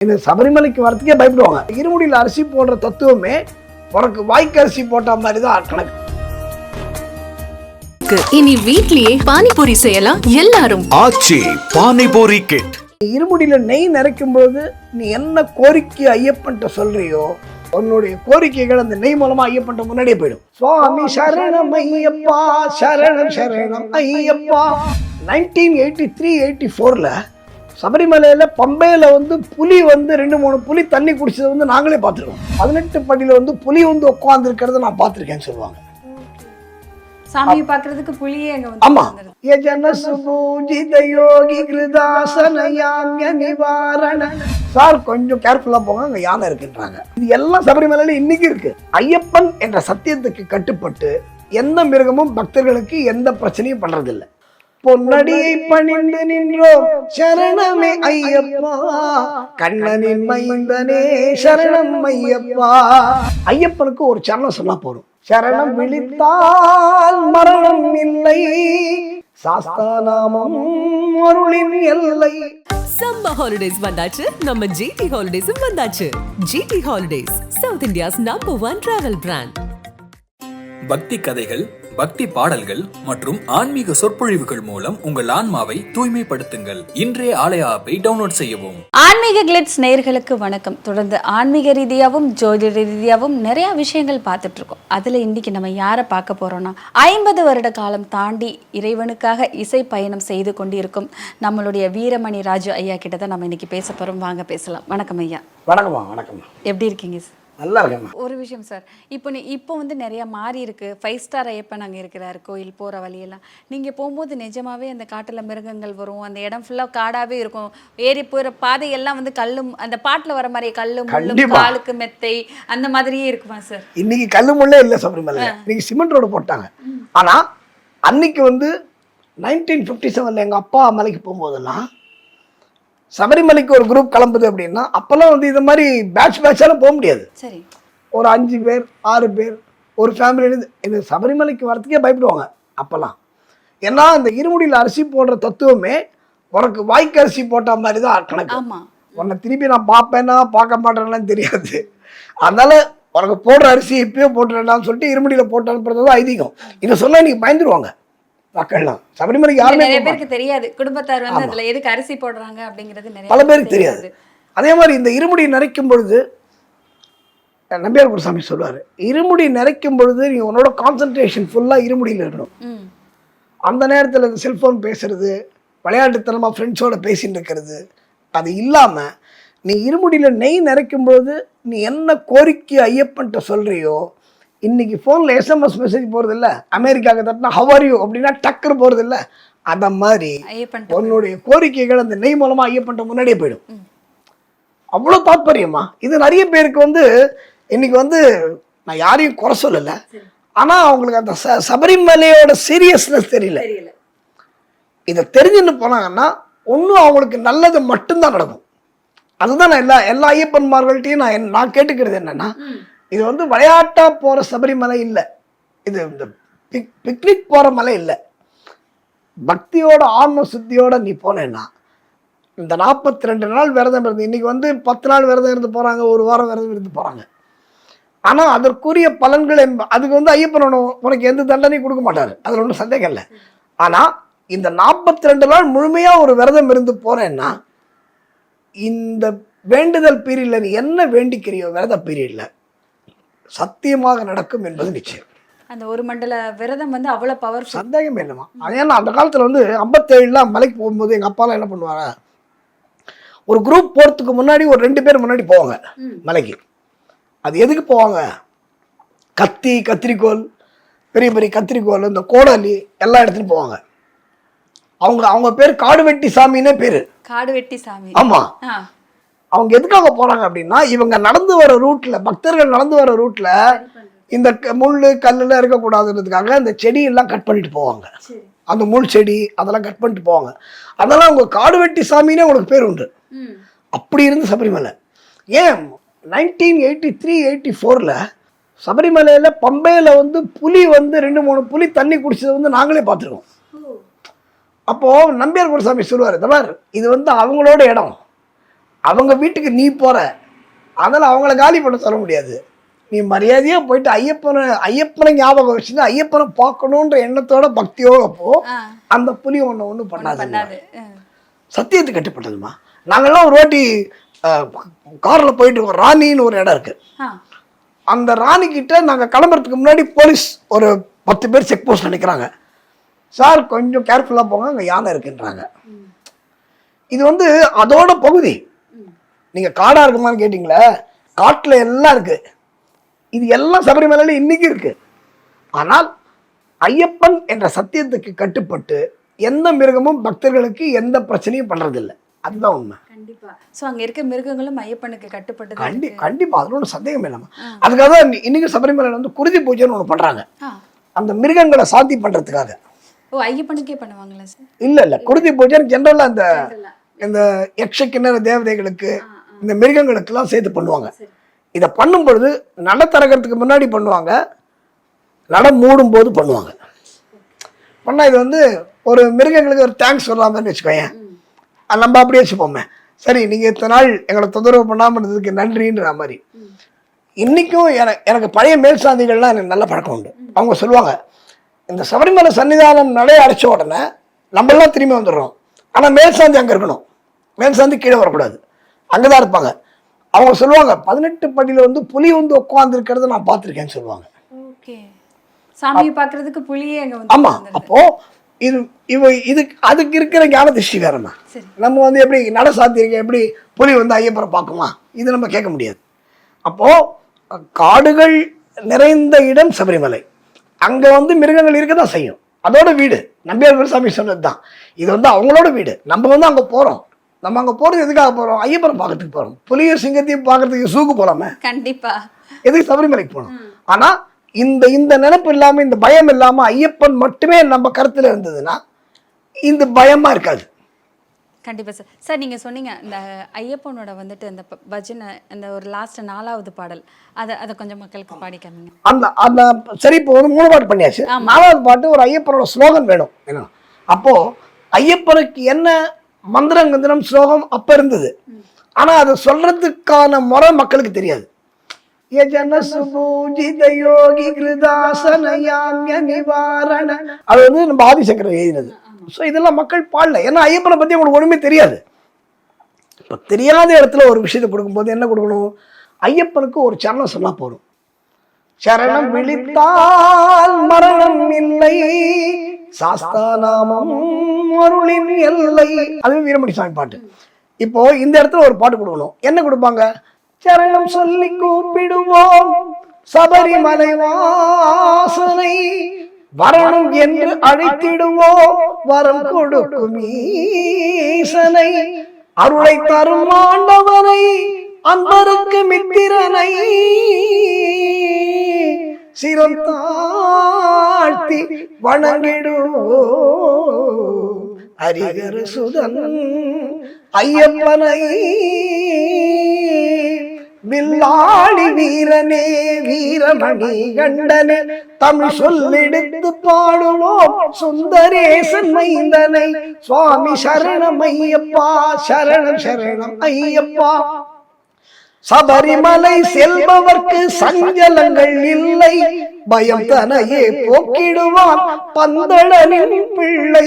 இந்த சபரிமலைக்கு வரத்துக்கே பயப்படுவாங்க. இருமுடியில் அரிசி போடுற தத்துவமே உனக்கு வாய்க்கு அரிசி போட்ட மாதிரி தான் கணக்கு இனி வீட்லயே பானிபூரி செய்யலாம் எல்லாரும். ஆச்சி பானிபூரி கிட். இருமுடியில நெய் நிறைக்கும் போது நீ என்ன கோரிக்கை ஐயப்பன்ட்ட சொல்றியோ உன்னுடைய கோரிக்கைகள் அந்த நெய் மூலமா ஐயப்பன்ட்ட முன்னாடியே போயிடும். சுவாமி சரணம் ஐயப்பா சரணம் சரணம் Ayyappa. Nineteen eighty three eighty ஃபோரில் சபரிமலையில் பம்பையில் வந்து புலி வந்து ரெண்டு மூணு புலி தண்ணி குடிச்சதை வந்து நாங்களே பார்த்துருக்கோம். பதினெட்டு படியில் வந்து புலி வந்து உட்காந்துருக்கிறத நான் பார்த்துருக்கேன்னு சொல்லுவாங்க. சாமியை பாக்குறதுக்கு புலியே அங்க ஆமா. வந்து யஜன சுபூஜித யோகி கிருதாசனயாமிய நிவாரண. சார் கொஞ்சம் கேர்ஃபுல்லா போங்க அங்க யானை இருக்குன்றாங்க. இது எல்லாம் சபரிமலையில இன்னைக்கு இருக்கு. ஐயப்பன் என்ற சத்தியத்துக்கு கட்டுப்பட்டு எந்த மிருகமும் பக்தர்களுக்கு எந்த பிரச்சனையும் பண்றதில்லை. பொன்னடியை பணிந்து நின்றோம் சரணமே ஐயப்பா. கண்ணனின் மைந்தனே சரணம் ஐயப்பா. ஐயப்பனுக்கு ஒரு சரணம் சொன்னா போதும். சரணம் விழித்தால் மரணம் இல்லை. சாஸ்தாநாமம் அருளின் எல்லை. சம்மர் ஹாலிடேஸ் வந்தாச்சு. நம்ம ஜிடி ஹாலிடேஸும் வந்தாச்சு. GT holidays south India's number one travel brand பக்தி கதைகள் பக்தி பாடல்கள் மற்றும் ஆன்மீக சொற்பொழிவுகள் மூலம் உங்கள் ஆன்மாவை தூய்மைப்படுத்துங்கள். இன்றைய ஆலய ஆப்பை டவுன்லோட் செய்யவும். ஆன்மீக கிளிட்ஸ் நேயர்களுக்கு வணக்கம். தொடர்ந்து ஆன்மீக ரீதியாகவும் ஜோதிட ரீதியாகவும் நிறைய விஷயங்கள் பார்த்துட்டு இருக்கோம். அதுல இன்னைக்கு நம்ம யாரை பார்க்க போறோம்னா ஐம்பது வருட காலம் தாண்டி இறைவனுக்காக இசை பயணம் செய்து கொண்டிருக்கும் நம்மளுடைய வீரமணி ராஜு ஐயா கிட்ட தான் நம்ம இன்னைக்கு பேச போறோம். வாங்க பேசலாம். வணக்கம் ஐயா. வணக்கம்மா வணக்கம்மா. எப்படி இருக்கீங்க சார் நல்லா இருக்கேம்மா. ஒரு விஷயம் சார். இப்போ நீ இப்போ வந்து நிறைய மாறி இருக்கு. ஃபைவ் ஸ்டார் ஐயப்பன் அங்கே இருக்கிறாரு கோயில் போகிற வழியெல்லாம். நீங்கள் போகும்போது நிஜமாவே அந்த காட்டில் மிருகங்கள் வரும். அந்த இடம் ஃபுல்லாக காடாவே இருக்கும். ஏறி போகிற பாதையெல்லாம் வந்து கல்லும் அந்த பாட்டில் வர மாதிரி கல்லு முள்ளும். காலுக்கு மெத்தை அந்த மாதிரியே இருக்குமா சார்? இன்னைக்கு கல்லு முள்ளே இல்லை சபரிமலை. இன்னைக்கு சிமெண்ட் ரோடு போட்டாங்க. ஆனா அன்னைக்கு வந்து நைன்டீன் ஃபிஃப்டி செவனில் எங்கள் அப்பா மலைக்கு போகும்போதெல்லாம் சபரிமலைக்கு ஒரு குரூப் கிளம்புது அப்படின்னா அப்போல்லாம் வந்து இது மாதிரி பேட்ச் பேட்சாலாம் போக முடியாது. சரி. ஒரு அஞ்சு பேர் ஆறு பேர் ஒரு ஃபேமிலி இந்த சபரிமலைக்கு வரத்துக்கே பயப்படுவாங்க அப்போல்லாம். ஏன்னா இந்த இருமுடியில் அரிசி போடுற தத்துவமே உனக்கு வாய்க்கு அரிசி போட்ட மாதிரி தான் கணக்கு. உன்னை திருப்பி நான் பார்ப்பேனா பார்க்க மாட்டேன்லாம் தெரியாது. அதனால உனக்கு போடுற அரிசி இப்பயே போட்டுறேன்னு சொல்லிட்டு இருமுடியில் போட்டு அனுப்புறது தான் ஐதீகம். இதை சொன்னா நீங்க பயந்துருவாங்க. மக்கள்லாம் சபரிமலைக்கு யாருமே நிறைய பேருக்கு தெரியாது. குடும்பத்தார் வந்து அதுல எதுக்கு அரிசி போடுறாங்க அப்படிங்கிறது நிறைய பல பேருக்கு தெரியாது. அதே மாதிரி இந்த இருமுடி நிறைக்கும் பொழுது நம்பியார் குருசாமி சொல்லுவார் இருமுடி நிறைக்கும் பொழுது நீ உன்னோட கான்சன்ட்ரேஷன் ஃபுல்லாக இருமுடியில் இருக்கணும். அந்த நேரத்தில் இந்த செல்ஃபோன் பேசுறது விளையாட்டுத்தனமாக ஃப்ரெண்ட்ஸோட பேசிட்டு இருக்கிறது அது இல்லாமல் நீ இருமுடியில் நெய் நிறைக்கும் பொழுது நீ என்ன கோரிக்கை ஐயப்பன்ட்ட சொல்கிறியோ இன்னைக்கு ஃபோனில் எஸ்எம்எஸ் மெசேஜ் போகிறது இல்லை அமெரிக்காவுக்கு தட்டினா ஹவர் யூ அப்படின்னா டக்குன்னு போகிறது இல்லை அந்த மாதிரி உன்னுடைய கோரிக்கைகள் அந்த நெய் மூலமா ஐயப்பன்ட்ட முன்னாடியே போயிடும். அவ்வளோ தாத்பரியமா. இது நிறைய பேருக்கு வந்து இன்னைக்கு வந்து நான் யாரையும் குறை சொல்லலை. ஆனா அவங்களுக்கு அந்த ச சபரிமலையோட சீரியஸ்னஸ் தெரியல. இதை தெரிஞ்சுன்னு போனாங்கன்னா ஒன்றும் அவங்களுக்கு நல்லது மட்டும்தான் நடக்கும். அதுதான் நான் எல்லா எல்லா ஐயப்பன்மார்கள்ட்டையும் நான் நான் கேட்டுக்கிறது என்னன்னா இது வந்து விளையாட்டா போற சபரிமலை இல்லை. இது இந்த பிக் பிக்னிக் போற மலை இல்லை. பக்தியோட ஆன்ம சுத்தியோட நீ போனேன்னா இந்த நாற்பத்தி ரெண்டு நாள் விரதம் இருந்து இன்னைக்கு வந்து பத்து நாள் விரதம் இருந்து போறாங்க ஒரு வாரம் விரதம் இருந்து போறாங்க. ஆனால் அதற்குரிய பலன்கள் என்ப அதுக்கு வந்து ஐயப்பன் உனக்கு எந்த தண்டனையும் கொடுக்க மாட்டார். அதில் ஒன்றும் சந்தேகம் இல்லை. ஆனால் இந்த நாற்பத்தி ரெண்டு நாள் முழுமையாக ஒரு விரதம் இருந்து போகிறேன்னா இந்த வேண்டுதல் பீரியடில் நீ என்ன வேண்டிக்கிறியோ விரத பீரியடில் சத்தியமாக நடக்கும் என்பது நிச்சயம். அந்த ஒரு மண்டல விரதம் வந்து அவ்வளவு பவர்ஃபுல் சந்தேகமே அது ஏன்னா அந்த காலத்தில் வந்து ஐம்பத்தேழுல மலைக்கு போகும்போது எங்கள் அப்பாலாம் என்ன பண்ணுவாங்க? ஒரு குரூப் போகிறதுக்கு முன்னாடி ஒரு ரெண்டு பேர் முன்னாடி போவாங்க மலைக்கு. அது எதுக்கு போவாங்க? கத்தி கத்திரிக்கோல் பெரிய பெரிய கத்திரிக்கோல் இந்த கோடாலி எல்லாம் எடுத்துட்டு போவாங்க. அவங்க அவங்க பேர் காடு வெட்டி சாமின்னே பேர். காடு வெட்டி சாமி ஆமாம் அவங்க எதுக்காக போறாங்க அப்படின்னா இவங்க நடந்து வர ரூட்ல பக்தர்கள் நடந்து வர ரூட்ல இந்த க- முள்ளு கல்லுலாம் இருக்கக்கூடாதுன்றதுக்காக இந்த செடி எல்லாம் கட் பண்ணிட்டு போவாங்க. அந்த முள் செடி அதெல்லாம் கட் பண்ணிட்டு போவாங்க. அதெல்லாம் அவங்க காடு வெட்டி சாமினே உங்களுக்கு பேர் உண்டு. அப்படி இருந்து சபரிமலை. ஏன்? நைன்டீன் எயிட்டி த்ரீ எயிட்டி ஃபோரில் சபரிமலையில் பம்பையில் வந்து புலி வந்து ரெண்டு மூணு புலி தண்ணி குடிச்சதை வந்து நாங்களே பார்த்துருக்கோம். அப்போது நம்பியார் குருசாமி சொல்லுவார் மாதிரி இது வந்து அவங்களோட இடம். அவங்க வீட்டுக்கு நீ போற. அதனால அவங்கள காலி பண்ண சொல்ல முடியாது. நீ மரியாதையா போயிட்டு ஐயப்பனை ஐயப்பனை ஞாபகம் வச்சுட்டு ஐயப்பனை பார்க்கணுன்ற எண்ணத்தோட பக்தியோட போ. அந்த புலி ஒண்ணு ஒன்றும் பண்ணாது. சத்தியத்துக்கு கட்டுப்பட்டதுமா நாங்கெல்லாம் ஒரு வாட்டி காரில் போயிட்டு இருக்கோம் ராணின்னு ஒரு இடம் இருக்கு. அந்த ராணி கிட்ட நாங்கள் கிளம்புறதுக்கு முன்னாடி போலீஸ் ஒரு பத்து பேர் செக் போஸ்ட் நிற்கிறாங்க சார் கொஞ்சம் கேர்ஃபுல்லாக போங்க அங்கே யானை இருக்குன்றாங்க. இது வந்து அதோட பகுதி. நீங்கள் காடாக இருக்குமான்னு கேட்டிங்களே காட்டில் எல்லாம் இருக்கு. இது எல்லாம் சபரிமலையில் இன்னைக்கு இருக்கு. ஆனால் ஐயப்பன் என்ற சத்தியத்துக்கு கட்டுப்பட்டு எந்த மிருகமும் பக்தர்களுக்கு எந்த பிரச்சனையும் பண்றதில்லை. அதுதான் உண்மை. கண்டிப்பா. சோ அங்க இருக்க மிருகங்களும் ஐயப்பனுக்கு கட்டுப்பட்டு கண்டி. கண்டிப்பா. அதுல ஒன்றும் சந்தேகம் இல்லாம அதுக்காக தான் இன்னி- இன்னைக்கு சபரிமலையில் வந்து குருதி பூஜைன்னு ஒன்று பண்றாங்க. அந்த மிருகங்களை சாந்தி பண்றதுக்காக. ஓ ஐயப்பனுக்கே பண்ணுவாங்களா சார்? இல்ல இல்ல. குருதி பூஜை ஜென்ரலா இந்த இந்த யக்ஷ கிண்ணற தேவதைகளுக்கு இந்த மிருகங்களுக்கெல்லாம் சேர்த்து பண்ணுவாங்க. இதை பண்ணும் பொழுது நட திறக்கிறதுக்கு முன்னாடி பண்ணுவாங்க. நட மூடும் போது பண்ணுவாங்க. பண்ணா இது வந்து ஒரு மிருகங்களுக்கு ஒரு தேங்க்ஸ் சொல்லாமன்னு வச்சுக்கோயேன். அது நம்ம அப்படியே வச்சுப்போமே. சரி நீங்க இத்தனை நாள் எங்களை தொந்தரவு பண்ணாம இருந்ததுக்கு நன்றின்ற மாதிரி. இன்னைக்கும் எனக்கு எனக்கு பழைய மேல் சாந்திகள்லாம் எனக்கு நல்ல பழக்கம் உண்டு. அவங்க சொல்லுவாங்க இந்த சபரிமலை சன்னிதானம் நடை அடைச்ச உடனே நம்மளாம் திரும்பி வந்துடுறோம். ஆனால் மேல் சாந்தி அங்கே இருக்கணும். மேல் சாந்தி கீழே வரக்கூடாது. அங்கே தான் இருப்பாங்க. அவங்க சொல்லுவாங்க பதினெட்டு படியில் வந்து புலி வந்து உட்காந்துருக்கிறத நான் பார்த்துருக்கேன்னு சொல்லுவாங்க. ஓகே. சாமியை பாக்குறதுக்கு புலியே அங்க வந்து ஆமா உட்கார்ந்திருக்கு. அப்போ இது இவ இதுக்கு அதுக்கு இருக்கிற ஞான திருஷ்டி சரி. நம்ம வந்து எப்படி நட சாத்தியிருக்க எப்படி புலி வந்து ஐயப்பரை பார்க்குமா? இது நம்ம கேட்க முடியாது. அப்போ காடுகள் நிறைந்த இடம் சபரிமலை. அங்க வந்து மிருகங்கள் இருக்க தான் செய்யும். அதோட வீடு. நம்பியார் சாமி சொன்னது தான் இது வந்து அவங்களோட வீடு. நம்ம வந்து அங்க போறோம். நம்ம அங்க போறது எதுக்காக போறோம்? ஐயப்பரை பார்க்கறதுக்கு போறோம். புலியும் சிங்கத்தையும் பார்க்கறதுக்கு சூக்கு போலாமே? கண்டிப்பா. எதுக்கு சபரிமலைக்கு போகணும்? ஆனா இந்த இந்த நினைப்பு இல்லாம இந்த பயம் இல்லாம ஐயப்பன் மட்டுமே நம்ம கருத்துல இருந்ததுன்னா இந்த பயமா இருக்காது. கண்டிப்பா சார் சார் நீங்க சொன்னீங்க இந்த ஐயப்பனோட வந்துட்டு அந்த பஜனை அந்த ஒரு லாஸ்ட் நாலாவது பாடல். அதை அதை கொஞ்சம் மக்களுக்கு பாடி காமிங்க அந்த அந்த சரி இப்போ வந்து மூணு பாட்டு பண்ணியாச்சு. நாலாவது பாட்டு ஒரு ஐயப்பனோட ஸ்லோகன் வேணும். என்ன? அப்போ ஐயப்பனுக்கு என்ன மந்திரம் கந்திரம் ஸ்லோகம் அப்ப இருந்தது. ஆனா அதை சொல்றதுக்கான முறை மக்களுக்கு தெரியாது. யோகி நிவாரண. அது வந்து நம்ம ஆதிசங்கரர் எழுதினது. ஸோ இதெல்லாம் மக்கள் பாடல. ஏன்னா ஐயப்பனை பத்தி அவங்களுக்கு ஒண்ணுமே தெரியாது. இப்போ தெரியாத இடத்துல ஒரு விஷயத்தை கொடுக்கும்போது என்ன கொடுக்கணும்? ஐயப்பனுக்கு ஒரு சரணம் சொன்னா போதும். சரணம் விழித்தால் மரணம் இல்லை. சாஸ்தாநாமம் அருளின் எல்லை. அது வீரமணி சாமி பாட்டு. இப்போ இந்த இடத்துல ஒரு பாட்டு கொடுக்கணும். என்ன கொடுப்பாங்க? சரணம் சொல்லி கூப்பிடுவோம். சபரிமலை வாசனை வரணும் என்று அழைத்திடுவோம். வரம் கொடுக்கும் ஈசனை. அருளை தரும் ஆண்டவரை அன்பருக்கு மித்திரனை. சிறந்தான் தாழ்த்தி வணங்கிடுவோம். ஹரிகர சுதன். ஐயப்பனை வில்லாளி வீரனே வீரமணி கண்டனே தமிழ் சொல்லெடுத்து பாடுவோம். சுந்தரேசன் மைந்தனை சுவாமி சரணம் ஐயப்பா சரணம் சரணம் ஐயப்பா. சபரிமலை செல்பவர்க்கு சஞ்சலங்கள் இல்லை. பயம் தனையே போக்கிடுவான் பந்தளனின் பிள்ளை.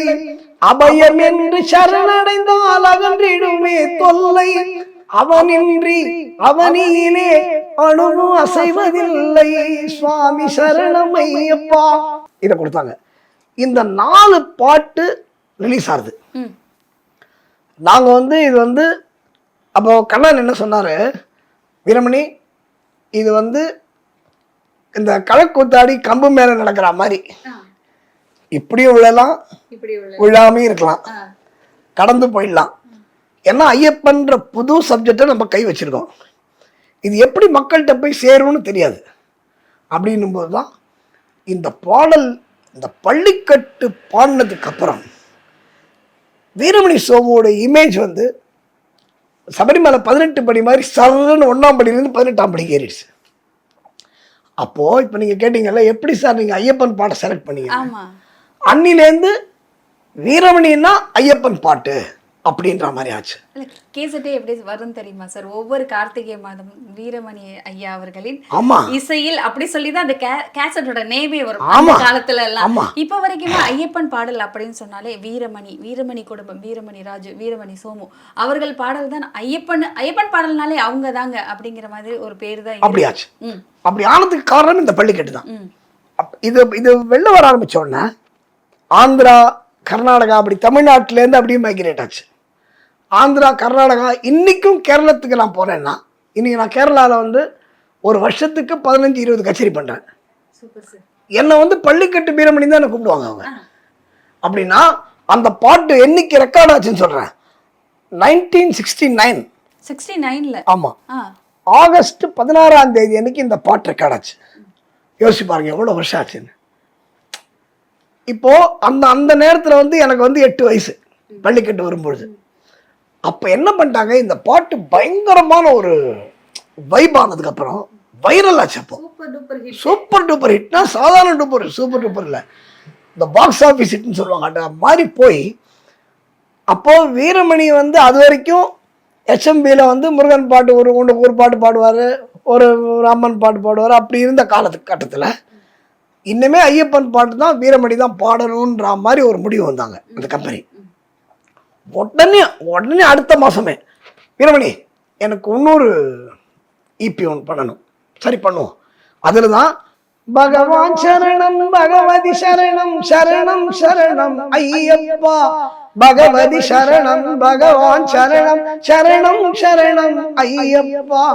அபயம் என்று சரணடைந்தால் அகன்றிடுமே தொல்லை. அவனின்றி அவனியிலே அணுவு அசைவதில்லை. சுவாமி சரணம் ஐயப்பா இதை கொடுத்தாங்க. இந்த நாலு பாட்டு ரிலீஸ் ஆகுது ம். நாங்க வந்து இது வந்து அப்போ கண்ணன் என்ன சொன்னாரு? வீரமணி இது வந்து இந்த கழக்கூத்தாடி கம்பு மேல நடக்கிற மாதிரி. இப்படியும் விழலாம் விழாமையும் இருக்கலாம். கடந்து போயிடலாம். ஏன்னா ஐயப்பன்ற புது சப்ஜெக்டை நம்ம கை வச்சிருக்கோம். இது எப்படி மக்கள்கிட்ட போய் சேரும்னு தெரியாது. அப்படின்னும் போது தான் இந்த பாடல் இந்த பள்ளிக்கட்டு பாடினதுக்கு அப்புறம் வீரமணி சோமுவோட இமேஜ் வந்து சபரிமலை பதினெட்டு படி மாதிரி சரன்னு ஒன்றாம் படியிலேருந்து பதினெட்டாம் படிக்கு ஏறிடுச்சு. அப்போது இப்போ நீங்கள் கேட்டீங்கல்ல எப்படி சார் நீங்கள் ஐயப்பன் பாட்டை செலக்ட் பண்ணீங்க? அன்னிலேருந்து வீரமணின்னா ஐயப்பன் பாட்டு. அப்படின்ற மாதிரி ஆச்சு. கேசட்டே எப்படி வரும் தெரியுமா சார்? ஒவ்வொரு கார்த்திகை மாதம் வீரமணி ஐயா அவர்களின் ஆமா. இசையில் அப்படி சொல்லி தான் அந்த கேசட்டோட நேமே வரும். ஆமா. காலத்துல எல்லாம். இப்ப வரைக்குமே ஐயப்பன் பாடல் அப்படின்னு சொன்னாலே வீரமணி வீரமணி குடும்பம் வீரமணி ராஜு வீரமணி சோமு அவர்கள் பாடல் தான் ஐயப்பன் ஐயப்பன் பாடல்னாலே அவங்க தாங்க அப்படிங்கிற மாதிரி ஒரு பேர் தான் இருக்கு. அப்படியாச்சு. ம். அப்படி ஆனதுக்கு காரணம் இந்த பள்ளிக்கட்டு தான். இது இது வெளில வர ஆரம்பிச்ச உடனே ஆந்திரா கர்நாடகா அப்படி தமிழ்நாட்டிலேருந்து அப்படியே மைக்ரேட் ஆச்சு. ஆந்திரா கர்நாடகா இன்னைக்கும் கேரளத்துக்கு நான் போனேன்னா இன்னைக்கு நான் கேரளாவில் வந்து ஒரு வருஷத்துக்கு பதினஞ்சு இருபது கச்சேரி பண்ணுறேன் என்னை வந்து பள்ளிக்கட்டு வீரமணி தான் என்னை கூப்பிடுவாங்க அவங்க. அப்படின்னா அந்த பாட்டு என்னைக்கு ரெக்கார்ட் ஆச்சுன்னு சொல்கிறேன் நைன்டீன் சிக்ஸ்டி நைன் சிக்ஸ்டி நைன்ல ஆமாம் ஆகஸ்ட் பதினாறாம் தேதி அன்னைக்கு இந்த பாட்டு ரெக்கார்ட் ஆச்சு. யோசிச்சு பாருங்க எவ்வளோ வருஷம் ஆச்சுன்னு. இப்போ அந்த அந்த நேரத்தில் வந்து எனக்கு வந்து எட்டு வயசு. பள்ளிக்கட்டு வரும்பொழுது. அப்போ என்ன பண்ணிட்டாங்க? இந்த பாட்டு பயங்கரமான ஒரு வைப் ஆனதுக்கப்புறம் வைரல் ஆச்சு அப்போ. Super duper hit super duper ஹிட்னா சாதாரண டூப்பர் சூப்பர் டூப்பர் இல்லை. இந்த பாக்ஸ் ஆஃபீஸ் ஹிட்னு சொல்லுவாங்க. அந்த மாதிரி போய் அப்போ வீரமணி வந்து அது வரைக்கும் ஹெச்எம்பியில் வந்து முருகன் பாட்டு ஒரு ஒன்று ஒரு பாட்டு பாடுவார் ஒரு ராமன் பாட்டு பாடுவார். அப்படி இருந்த காலத்து கட்டத்தில் இன்னுமே ஐயப்பன் பாட்டு தான் வீரமணி தான் பாடணுன்ற மாதிரி ஒரு முடிவு வந்தாங்க. அந்த கம்பெனி உடனே உடனே அடுத்த மாதமே வீரமணி எனக்கு இன்னொரு இபி ஒன்று பண்ணணும். சரி பண்ணுவோம். அதில் தான் பகவான் சரணம் பகவதி சரணம் சரணம் சரணம். ஐயப்பா பகவதி சரணம் பகவான் சரணம் சரணம் சரணம். ஐயப்பா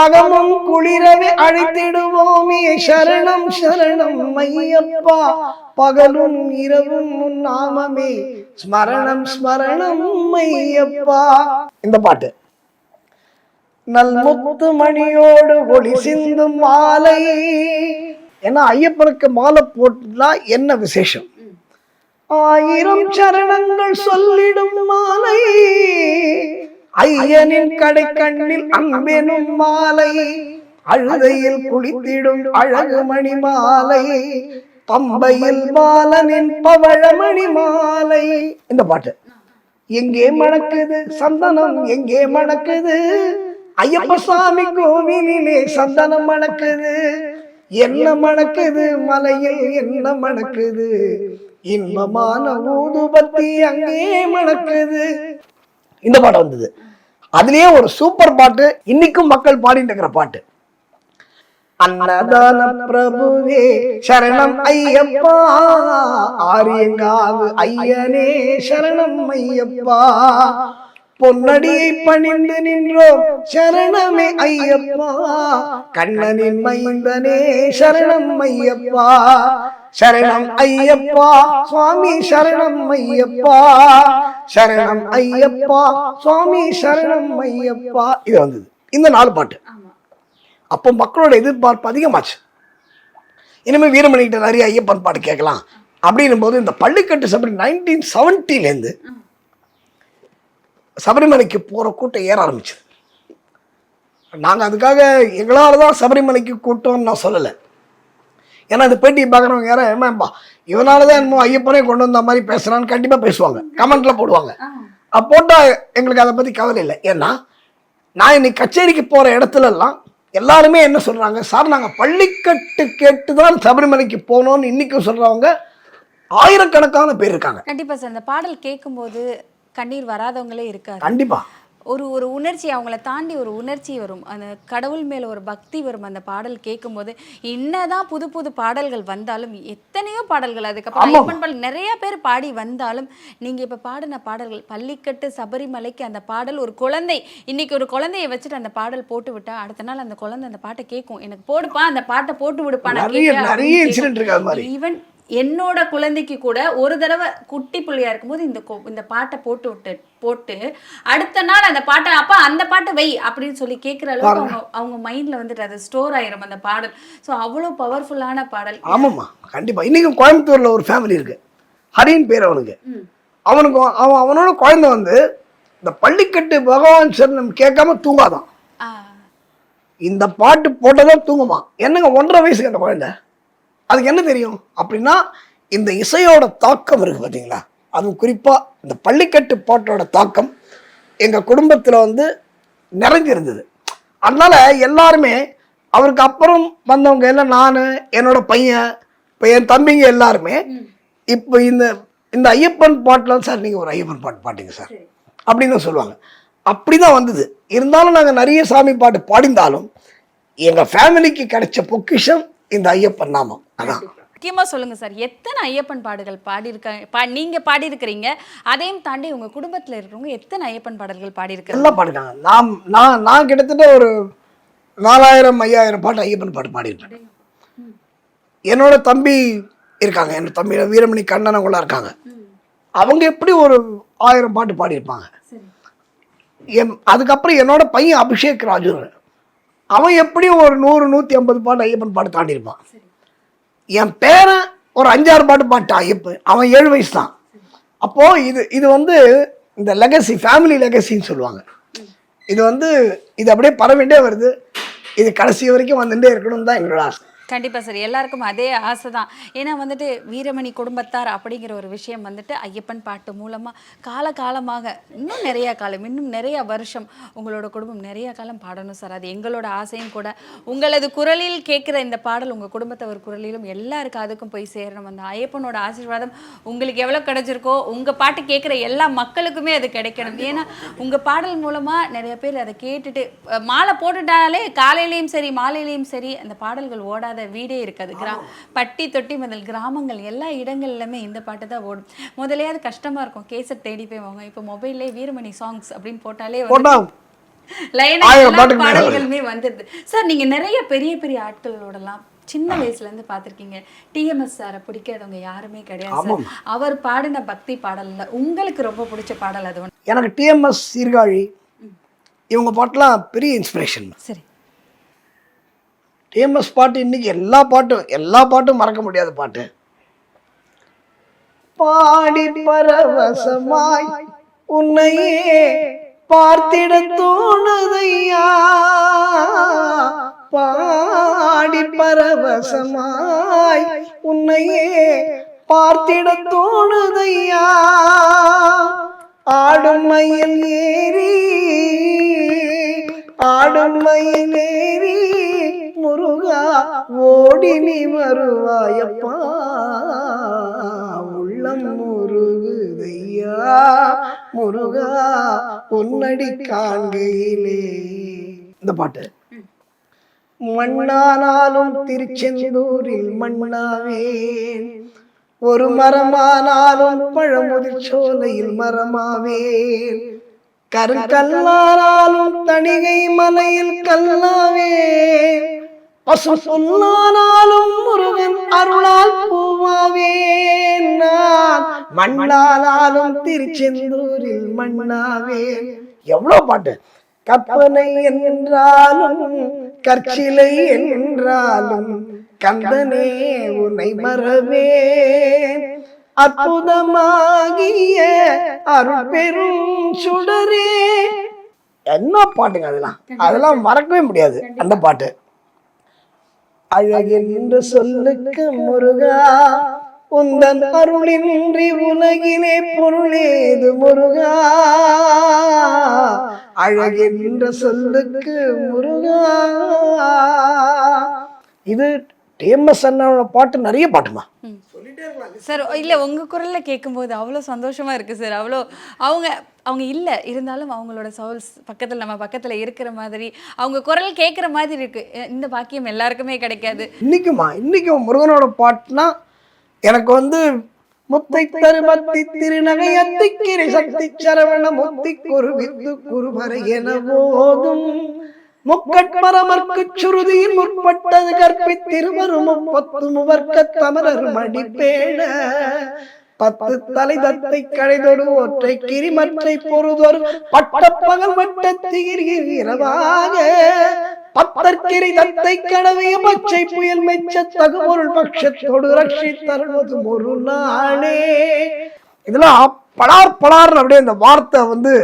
அகமும் குளிரவே அழைத்திடுவோமே. சரணம் சரணம் ஐயப்பா பகலும் இரவும் உன் நாமமே. ஸ்மரணம் ஸ்மரணம் ஐயப்பா இந்த பாட்டு. நல் முத்து மணியோடு ஒளி சிந்தும் மாலை. ஏன்னா ஐயப்பனுக்கு மாலை போட்டுனா என்ன விசேஷம்? ஆயிரம் சரணங்கள் சொல்லிடும் ஐயனின் கடை கண்ணில் அன்பெனும் மாலை அழுதையில் குளித்திடும் அழகு மணி மாலை பம்பையில் பாலனின் பவழமணி மாலை. இந்த பாட்டு. எங்கே மணக்குது சந்தனம்? எங்கே மணக்குது? ஐயப்ப சாமி கோவிலிலே சந்தனம் மணக்குது. என்ன மணக்குது? மலையில் என்ன மணக்குது? இன்பமான ஊதுபத்தி அங்கே மணக்குது. இந்த பாட்டு வந்தது. அதுலயே ஒரு சூப்பர் பாட்டு இன்னைக்கும் மக்கள் பாடிட்டு இருக்கிற பாட்டு. அன்னதான பிரபுவே சரணம் ஐயப்பா ஆரியங்காவு ஐயனே சரணம் ஐயப்பா. பொன்னடியை பணிந்து நின்றோம் சரணமே ஐயப்பா. கண்ணனின் மைந்தனே சரணம் ஐயப்பா. சரணம் ஐயப்பா. சுவாமி சரணம் ஐயப்பா. சரணம் ஐயப்பா. சுவாமி சரணம் ஐயப்பா. இது வந்தது. இந்த நாலு பாட்டு. அப்போ மக்களோட எதிர்பார்ப்பு அதிகமாச்சு. இனிமேல் வீரமணிகிட்ட நிறைய ஐயப்பன் பாட்டு கேட்கலாம். அப்படின்னும் போது இந்த பள்ளிக்கட்டு சபரி நைன்டீன் செவன்ட்டிலேருந்து சபரிமலைக்கு போகிற கூட்டம் ஏற ஆரம்பிச்சது. நாங்கள் அதுக்காக எங்களால் தான் சபரிமலைக்கு கூட்டம்னு நான் சொல்லலை. ஏன்னா இந்த பேட்டி பார்க்குறவங்க யாரும் ஏமாப்பா இவனால தான் என்னமோ ஐயப்பனே கொண்டு வந்த மாதிரி பேசுகிறான்னு கண்டிப்பாக பேசுவாங்க. கமெண்ட்ல போடுவாங்க. போட்டால் எங்களுக்கு அதை பற்றி கவலை இல்லை. ஏன்னா நான் இன்னைக்கு கச்சேரிக்கு போகிற இடத்துலலாம் எல்லாருமே என்ன சொல்கிறாங்க சார் நாங்கள் பள்ளிக்கட்டு கேட்டு தான் சபரிமலைக்கு போகணும்னு இன்றைக்கும் சொல்கிறவங்க ஆயிரக்கணக்கான பேர் இருக்காங்க. கண்டிப்பா சார் இந்த பாடல் கேட்கும்போது கண்ணீர் வராதவங்களே இருக்காரு கண்டிப்பாக ஒரு ஒரு உணர்ச்சி அவங்கள தாண்டி ஒரு உணர்ச்சி வரும். அந்த கடவுள் மேல ஒரு பக்தி வரும். அந்த பாடல் கேட்கும்போது என்னதான் புது புது பாடல்கள் வந்தாலும் எத்தனையோ பாடல்கள் அதுக்கப்புறம். ஐயப்பன் பாடல் நிறைய பேர் பாடி வந்தாலும் நீங்க இப்ப பாடின பாடல்கள் பள்ளிக்கட்டு சபரிமலைக்கு அந்த பாடல் ஒரு குழந்தை இன்னைக்கு ஒரு குழந்தைய வச்சுட்டு அந்த பாடல் போட்டு விட்டா அடுத்த நாள் அந்த குழந்தை அந்த பாட்டை கேட்கும். எனக்கு போடுப்பா அந்த பாட்டை போட்டு விடுப்பா கேட்கும். ஈவன் என்னோட குழந்தைக்கு கூட ஒரு தடவை குட்டி புள்ளையா இருக்கும்போது இந்த இந்த பாட்டை போட்டு விட்டு போட்டு அடுத்த நாள் அந்த பாட்டை அப்பா அந்த பாட்டை வை அப்படின்னு சொல்லி கேட்குற அளவுக்கு அவங்க அவங்க மைண்ட்ல வந்துட்டு அது ஸ்டோர் ஆயிரும் அந்த பாடல். ஸோ அவ்வளோ பவர்ஃபுல்லான பாடல். ஆமாம்மா கண்டிப்பாக இன்றைக்கும் கோயம்புத்தூரில் ஒரு ஃபேமிலி இருக்கு. ஹரின் பேர் அவனுக்கு. அவனுக்கு அவன் அவனோட குழந்தை வந்து இந்த பள்ளிக்கட்டு பகவான் சரணம் கேட்காம தூங்காதான். இந்த பாட்டு போட்டதான் தூங்குமா என்னங்க ஒன்றரை வயசுக்கு அந்த குழந்தை? அதுக்கு என்ன தெரியும்? அப்படின்னா இந்த இசையோட தாக்கம் இருக்கு பார்த்தீங்களா அதுவும் குறிப்பாக இந்த பள்ளிக்கட்டு பாட்டோட தாக்கம் எங்கள் குடும்பத்தில் வந்து நிறைஞ்சிருந்தது. அதனால எல்லாருமே அவருக்கு அப்புறம் வந்தவங்க எல்லாம் நான் என்னோட பையன் இப்போ என் தம்பிங்க எல்லாருமே இப்போ இந்த இந்த ஐயப்பன் பாட்டில் சார் நீங்கள் ஒரு ஐயப்பன் பாட்டு பாட்டுங்க சார் அப்படின்னு தான் சொல்லுவாங்க. அப்படி தான் வந்தது. இருந்தாலும் நாங்கள் நிறைய சாமி பாட்டு பாடிந்தாலும் எங்கள் ஃபேமிலிக்கு கிடைச்ச பொக்கிஷம் இந்த ஐயப்பன் நாமம். அதான். முக்கியமா சொல்லுங்க சார் எத்தனை ஐயப்பன் பாடல்கள் பாடியிருக்காங்க பா நீங்க பாடியிருக்கிறீங்க அதையும் தாண்டி உங்க குடும்பத்துல இருக்கிறவங்க எத்தனை ஐயப்பன் பாடல்கள் பாடியிருக்காங்க எல்லாம் பாடினாங்க நான் நான் நான் கிட்டத்தட்ட ஒரு நாலாயிரம் ஐயாயிரம் பாட்டு ஐயப்பன் பாட்டு பாடியிருப்பேன் என்னோட தம்பி இருக்காங்க. என்னோட தம்பி வீரமணி கண்ணன் கூட இருக்காங்க. அவங்க எப்படி ஒரு ஆயிரம் பாட்டு பாடியிருப்பாங்க? என் அதுக்கப்புறம் என்னோட பையன் அபிஷேக் ராஜு. அவன் எப்படி ஒரு நூறு நூற்றி ஐம்பது பாட்டு ஐயப்பன் பாட்டு தாண்டியிருப்பான். என் பேரன் ஒரு அஞ்சாறு பாட்டு பாட்டான் ஐயப்பன். அவன் ஏழு வயசு தான். அப்போது இது இது வந்து இந்த லெகசி ஃபேமிலி லெகசின்னு சொல்லுவாங்க. இது வந்து இது அப்படியே பரவிண்டே வருது. இது கடைசி வரைக்கும் வந்துட்டே இருக்கணும் தான் எங்களோட ஆசை. கண்டிப்பா சார். எல்லாருக்கும் அதே ஆசை தான் ஏன்னா வந்துட்டு வீரமணி குடும்பத்தார் அப்படிங்கிற ஒரு விஷயம் வந்துட்டு ஐயப்பன் பாட்டு மூலமா காலகாலமாக இன்னும் நிறைய காலம் இன்னும் நிறைய வருஷம் உங்களோட குடும்பம் நிறைய காலம் பாடணும் சார். அது எங்களோட ஆசையும் கூட. உங்களது குரலில் கேட்குற இந்த பாடல் உங்க குடும்பத்தவர் குரலிலும் எல்லாருக்கும் அதுக்கும் போய் சேரணும். அந்த ஐயப்பனோட ஆசீர்வாதம் உங்களுக்கு எவ்வளோ கிடைச்சிருக்கோ உங்க பாட்டு கேட்குற எல்லா மக்களுக்குமே அது கிடைக்கணும். ஏன்னா உங்க பாடல் மூலமா நிறைய பேர் அதை கேட்டுட்டு மாலை போட்டுட்டாலே காலையிலயும் சரி மாலையிலயும் சரி அந்த பாடல்கள் ஓடாத. வீடே இருக்காது. கிரா பட்டி தொட்டி முதல் கிராமங்கள் எல்லா இடங்கள்லுமே இந்த பாட்டு தான் ஓடும். முதலையாவது கஷ்டமா இருக்கும். கேசட் தேடி போய் வாங்க. இப்போ மொபைல்லே வீரமணி சாங்ஸ் அப்படின்னு போட்டாலே. பாடல்களுமே வந்துடுது சார் நீங்க நிறைய பெரிய பெரிய ஆட்களோடலாம் சின்ன வயசுல இருந்து பார்த்திருக்கீங்க. டிஎம்எஸ் சாரை பிடிக்காதவங்க யாருமே கிடையாது அவர் பாடின பக்தி பாடல்ல உங்களுக்கு ரொம்ப பிடிச்ச பாடல் அது எனக்கு டிஎம்எஸ் சீர்காழி இவங்க பாட்டெலாம் பெரிய இன்ஸ்பிரேஷன் சரி. டிஎம்எஸ் பாட்டு இன்றைக்கி எல்லா பாட்டும் எல்லா பாட்டும் மறக்க முடியாத பாட்டு. பாடி பரவசமாய் உன்னையே பார்த்திட தோணுதையா? பாடி பரவசமாய் உன்னையே பார்த்திட தோணுதையா? ஆடும் மயில் ஏறி ஆடும் மயிலேறி முருகா ஓடி நீ வருவாயப்பா. உள்ளம் முருகுதையா முருகா உன்னடி காண்கையிலே. இந்த பாட்டு. மண்ணானாலும் திருச்செந்தூரில் மண்ணாவேன். ஒரு மரமானாலும் பழமுதிர் சோலையில் மரமாவேன். கருங்கல்லானாலும் தணிகை மலையில் கல்லாவே. பசு சொல்லானாலும் முருகன் அருளால் பூவாவே நான். மண்ணானாலும் திருச்செந்தூரில் மண்ணாவே எவ்வளோ பாட்டு. கற்பனை என்றாலும் கற்சிலை என்றாலும் கந்தனே உன்னை மறவேன். அற்புதமாகிய அருள் பெரும் சுடரே. என்ன பாட்டுங்க அதெல்லாம்? அதெல்லாம் மறக்கவே முடியாது அந்த பாட்டு. அழகென்று சொல்லுக்கு முருகா உந்தன் அருளின்றி உலகிலே பொருளேது முருகா. அழகென்ற சொல்லுக்கு முருகா. இது டிஎம்எஸ் அண்ணாவோட பாட்டு நிறைய பாட்டுமா? சார் இல்ல உங்க குரல்ல கேட்கும்போது அவ்வளோ சந்தோஷமா இருக்கு சார். அவ்வளோ அவங்க அவங்க இல்ல இருந்தாலும் அவங்களோட சவுல்ஸ் பக்கத்துல நம்ம பக்கத்துல இருக்கிற மாதிரி அவங்க குரல் கேட்குற மாதிரி இருக்கு. இந்த பாக்கியம் எல்லாருக்குமே கிடைக்காது. இன்னைக்குமா இன்னைக்கும் முருகனோட பாட்டுனா எனக்கு வந்து முத்தை தருபத்தி திருநகை அத்திக்கிரை சக்தி சரவண முத்தி குரு வித்து குருபரை என போதும். முக்கட்பரமர்க்கு சுருதியின் முற்பட்டது கற்பித்திருவரும் முப்பத்து முவர்க்க தமரர் மடிப்பேண பத்து தலை தத்தை கழைதொடு ஒற்றை கிரிமற்றை பொறுதொரு பட்ட பகல் வட்டத்தீர் இரவாக. பத்தற்கிரை தத்தை கடவைய பச்சை புயல் மெச்ச தகுபொருள் பட்சத்தோடு ரட்சி தருவது ஒரு நாளே. இதெல்லாம் பலார் பலார் அப்படியே இந்த வார்த்தை வந்து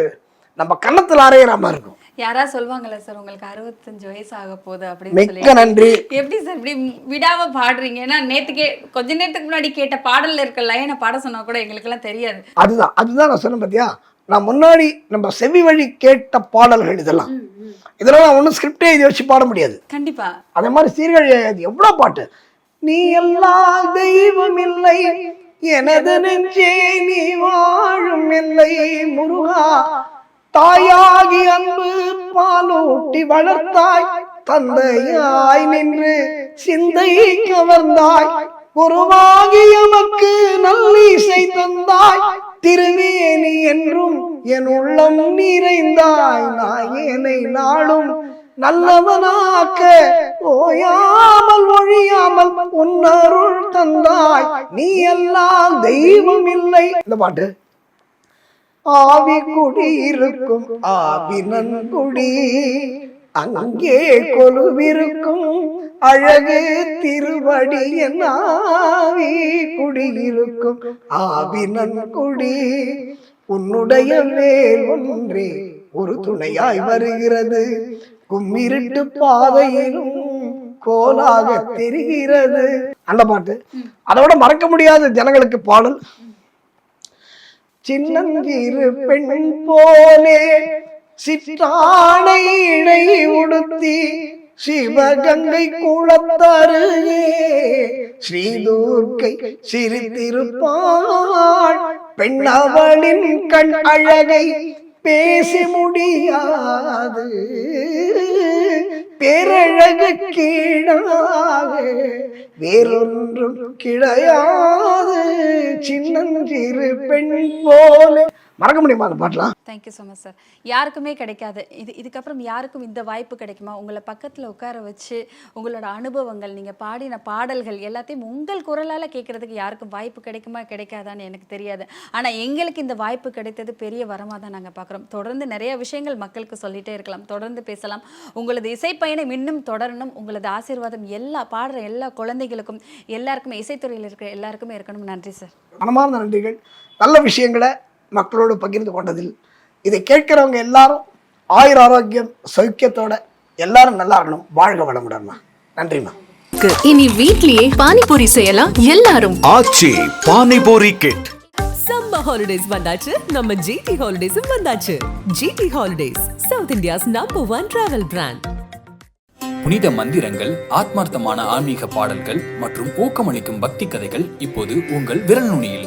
நம்ம கன்னத்துல அரைகிற மாதிரி இருக்கும். யாரா சொல்லுவாங்கல்ல சார் உங்களுக்கு அறுபத்தஞ்சு வயசு ஆக போகுது அப்படின்னு சொல்லி நன்றி. எப்படி சார் இப்படி விடாம பாடுறீங்க? ஏன்னா நேத்துக்கே கொஞ்ச நேரத்துக்கு முன்னாடி கேட்ட பாடல்ல இருக்க லைனை பாட சொன்னா கூட எங்களுக்கு எல்லாம் தெரியாது. அதுதான் அதுதான் நான் சொன்னேன் பார்த்தியா நான் முன்னாடி நம்ம செவி வழி கேட்ட பாடல்கள் இதெல்லாம். இதெல்லாம் நான் ஒன்றும் ஸ்கிரிப்டே எழுதி வச்சு பாட முடியாது. கண்டிப்பா. அதே மாதிரி சீர்கழி எவ்வளோ பாட்டு? நீ எல்லா தெய்வம் இல்லை எனது நெஞ்சே நீ வாழும் இல்லை முருகா தாயாகி அன்பு பாலூட்டி வளர்த்தாய். தந்தையாய் நின்று சிந்தை கவர்ந்தாய். குருவாகி எமக்கு நல்லிசை தந்தாய். திருவேணி என்றும் என் உள்ளம் நிறைந்தாய். நாயேனை நாளும் நல்லவனாக்க ஓயாமல் ஒழியாமல் உன்னருள் தந்தாய். நீ எல்லாம் தெய்வம் இல்லை. இந்த பாட்டு ஆவி குடி இருக்கும் ஆவி நன்குடி அங்கே கொலுவிருக்கும் அழகு திருவடி ஆவி குடியிருக்கும் ஆவி நன்குடி உன்னுடைய வேல் ஒன்றே ஒரு துணையாய் வருகிறது. கும்மிருட்டு பாதையிலும் கோலாக தெரிகிறது. அந்த பாட்டு. அதோட மறக்க முடியாத ஜனங்களுக்கு பாடல். சின்னங்கிரு பெண் போலே சிற்றானை இடை உடுத்தி சிவகங்கை குளத்தருகே ஸ்ரீதூர்க்கை சிரித்திருப்பாள். பெண்ணவளின் கண் அழகை பேசி முடியாது. பேரழகு கீழாக வேறொன்றும் கிடையாது. சின்னஞ்சிறு பெண் போல மறக்க முடியுமா அந்த பாட்டெல்லாம் தேங்க்யூ ஸோ மச் சார் யாருக்குமே கிடைக்காது. இது இதுக்கப்புறம் யாருக்கும் இந்த வாய்ப்பு கிடைக்குமா? உங்களை பக்கத்தில் உட்கார வச்சு உங்களோட அனுபவங்கள் நீங்கள் பாடின பாடல்கள் எல்லாத்தையும் உங்கள் குரலால் கேட்குறதுக்கு யாருக்கும் வாய்ப்பு கிடைக்குமா கிடைக்காதான்னு எனக்கு தெரியாது. ஆனால் எங்களுக்கு இந்த வாய்ப்பு கிடைத்தது பெரிய வரமாக தான் நாங்கள் பார்க்குறோம் தொடர்ந்து நிறைய விஷயங்கள் மக்களுக்கு சொல்லிகிட்டே இருக்கலாம். தொடர்ந்து பேசலாம். உங்களது இசைப்பயணம் இன்னும் தொடரணும். உங்களது ஆசீர்வாதம் எல்லா பாடுற எல்லா குழந்தைகளுக்கும் எல்லாருக்குமே இசைத்துறையில் இருக்கிற எல்லாருக்குமே இருக்கணும். நன்றி சார் மனமார்ந்த நன்றிகள். நல்ல விஷயங்களை மக்களோடு பகிர்ந்து கொண்டதில் இதை கேட்கிறவங்க எல்லாரும் ஆயுர ஆரோக்கியம் சௌக்கியத்தோட எல்லாரும் நல்லா இருக்கணும். வாழ்க வளமுடன்மா நன்றிம்மா. இனி வீட்லயே பானிபூரி செய்யலாம் எல்லாரும். Aachi panipuri kit summer holidays வந்தாச்சு நம்ம ஜிடி ஹாலிடேஸும் வந்தாச்சு. GT holidays south India's number one travel brand புனித மந்திரங்கள் ஆத்மார்த்தமான ஆன்மீக பாடல்கள் மற்றும் ஊக்கமளிக்கும் பக்தி கதைகள் இப்போது உங்கள் விரல் நுனியில்.